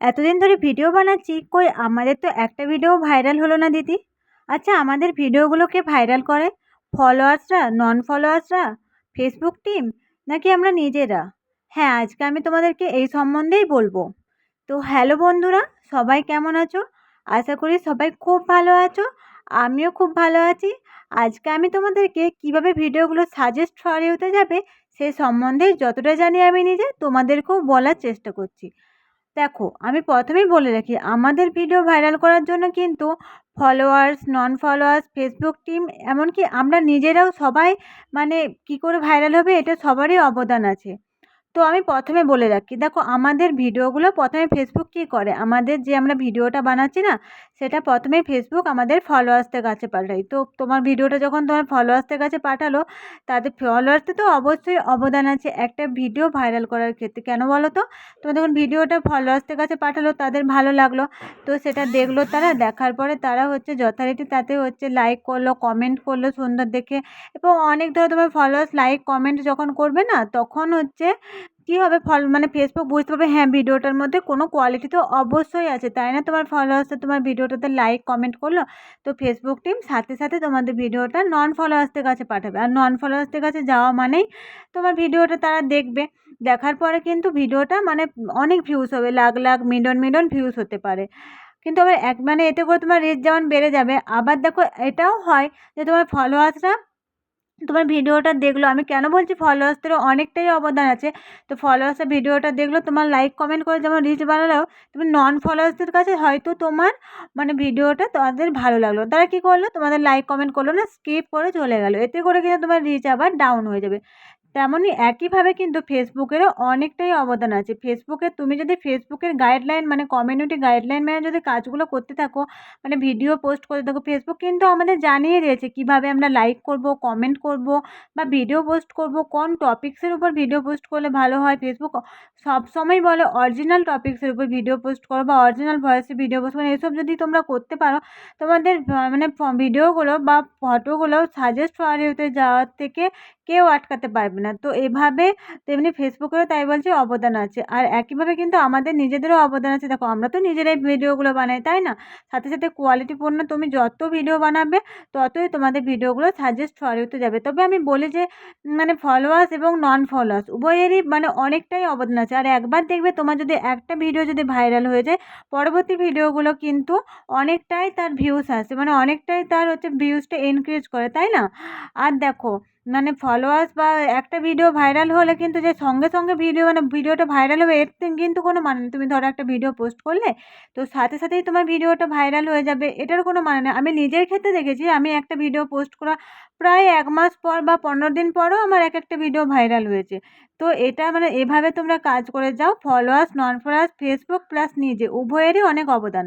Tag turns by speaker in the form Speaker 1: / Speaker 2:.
Speaker 1: এতদিন ধরে ভিডিও বানাচ্ছি, কই আমাদের তো একটা ভিডিও ভাইরাল হলো না দিদি? আচ্ছা আমাদের ভিডিওগুলোকে ভাইরাল করে? ফলোয়ার্সরা নন ফলোয়ার্সরা ফেসবুক টিম নাকি আমরা নিজেরা? হ্যাঁ আজকে আমি তোমাদেরকে এই সম্বন্ধেই বলব। তো হ্যালো বন্ধুরা, সবাই কেমন আছো? আশা করি সবাই খুব ভালো আছো, আমিও খুব ভালো আছি। আজকে আমি তোমাদেরকে কীভাবে ভিডিওগুলো সাজেস্ট ছড়িয়ে হতে যাবে, সে সম্বন্ধে যতটা জানি আমি নিজে তোমাদেরকেও বলার চেষ্টা করছি। দেখো, আমি প্রথমেই বলে রাখি, আমাদের ভিডিও ভাইরাল করার জন্য কিন্তু followers non followers Facebook team এমনকি আমরা নিজেরাও সবাই মানে কি করে ভাইরাল হবে, এটা সবারই অবদান আছে। তো আমি প্রথমে বলে রাখি, দেখো আমাদের ভিডিওগুলো প্রথমে ফেসবুক কী করে? আমাদের যে আমরা ভিডিওটা বানাচ্ছি না, সেটা প্রথমে ফেসবুক আমাদের ফলোয়ার্সদের কাছে পাঠাই। তো তোমার ভিডিওটা যখন তোমার ফলোয়ার্সদের কাছে পাঠালো, তাদের ফলোয়ার্সদের তো অবশ্যই অবদান আছে একটা ভিডিও ভাইরাল করার ক্ষেত্রে। কেন বলো তো? তোমার যখন ভিডিওটা ফলোয়ার্সদের কাছে পাঠালো, তাদের ভালো লাগল। তো সেটা দেখল তারা, দেখার পরে তারা হচ্ছে যথারীতি তাতে হচ্ছে লাইক করল কমেন্ট করল সুন্দর দেখে। এবং অনেক ধরো তোমার ফলোয়ার্স লাইক কমেন্ট যখন করবে না, তখন হচ্ছে কী হবে ফল মানে ফেসবুক বুঝতে পারবে হ্যাঁ ভিডিওটার মধ্যে কোনো কোয়ালিটি তো অবশ্যই আছে, তাই না? তোমার ফলোয়ার্সে তোমার ভিডিওটাতে লাইক কমেন্ট করল, তো ফেসবুক টিম সাথে সাথে তোমাদের ভিডিওটা নন ফলোয়ার্সদের কাছে পাঠাবে। আর নন ফলোয়ার্সদের কাছে যাওয়া মানেই তোমার ভিডিওটা তারা দেখবে। দেখার পরে কিন্তু ভিডিওটা মানে অনেক ভিউজ হবে, lakh lakh million million views হতে পারে। কিন্তু আবার এক মানে এতে করে তোমার রিচ যেমন বেড়ে যাবে, আবার দেখো এটাও হয় যে তোমার ফলোয়ার্সরা তোমার ভিডিওটা দেখল, আমি কেন বলছি ফলোয়ার্সদেরও অনেকটাই অবদান আছে। তো ফলোয়ার্সের ভিডিওটা দেখল, তোমার লাইক কমেন্ট করে যেমন রিচ বানালেও তুমি নন ফলোয়ার্সদের কাছে হয়তো তোমার মানে ভিডিওটা তাদের ভালো লাগল। তারা কী করল, তোমাদের লাইক কমেন্ট করল না স্কিপ করে চলে গেলো। এতে করে কিন্তু তোমার রিচ আবার ডাউন হয়ে যাবে। তেমনই একইভাবে কিন্তু ফেসবুকেরও অনেকটাই অবদান আছে। ফেসবুকে তুমি যদি ফেসবুকের গাইডলাইন মানে কমিউনিটি গাইডলাইন মেনে যদি কাজগুলো করতে থাকো মানে ভিডিও পোস্ট করতে থাকো ফেসবুক কিন্তু আমাদের জানিয়ে দিয়েছে কীভাবে আমরা লাইক করব কমেন্ট করব বা ভিডিও পোস্ট করব, কোন টপিক্সের উপর ভিডিও পোস্ট করলে ভালো হয়। ফেসবুক সবসময় বলে অরিজিনাল টপিক্সের উপর ভিডিও পোস্ট করো বা অরিজিনাল ভয়েসে ভিডিও পোস্ট করো। এসব যদি তোমরা করতে পারো, তোমাদের মানে ভিডিওগুলো বা ফটোগুলো সাজেস্ট হতে যাওয়ার থেকে কেউ আটকাতে পারবে না। তো এভাবে তেমনি ফেসবুকেরও তাই বলছে অবদান আছে। আর একইভাবে কিন্তু আমাদের নিজেদেরও অবদান আছে। দেখো, আমরা তো নিজেরাই ভিডিওগুলো বানাই, তাই না? সাথে সাথে কোয়ালিটিপূর্ণ তুমি যত ভিডিও বানাবে, ততই তোমাদের ভিডিওগুলো সাজেস্ট ছড়িয়ে যাবে। তবে আমি বলি যে মানে ফলোয়ার্স এবং নন ফলোয়ার্স উভয়েরই মানে অনেকটাই অবদান আছে। আর একবার দেখবে তোমার যদি একটা ভিডিও যদি ভাইরাল হয়ে যায়, পরবর্তী ভিডিওগুলো কিন্তু অনেকটাই তার ভিউস আসে। মানে অনেকটাই তার হচ্ছে ভিউজটা ইনক্রিজ করে, তাই না? আর দেখো মানে ফলোয়ার্স বা একটা ভিডিও ভাইরাল হলে কিন্তু যে সঙ্গে সঙ্গে ভিডিও মানে ভিডিওটা ভাইরাল হবে, এর কিন্তু কোনো মানে তুমি ধরো একটা ভিডিও পোস্ট করলে, তো সাথে সাথেই তোমার ভিডিওটা ভাইরাল হয়ে যাবে, এটার কোনো মানে নেই আমি নিজের ক্ষেত্রে দেখেছি আমি একটা ভিডিও পোস্ট করা প্রায় এক মাস পর বা পনেরো দিন পরও আমার এক একটা ভিডিও ভাইরাল হয়েছে। তো এটা মানে এভাবে তোমরা কাজ করে যাও followers non followers Facebook plus নিজে, উভয়েরই অনেক অবদান।